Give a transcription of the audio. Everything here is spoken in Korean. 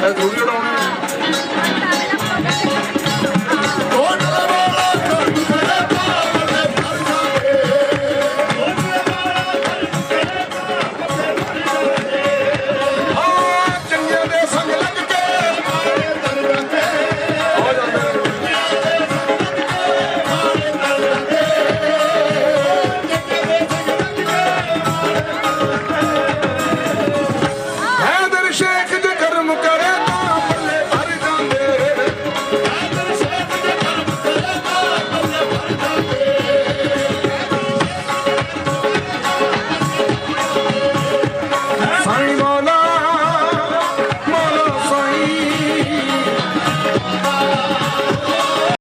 Sagu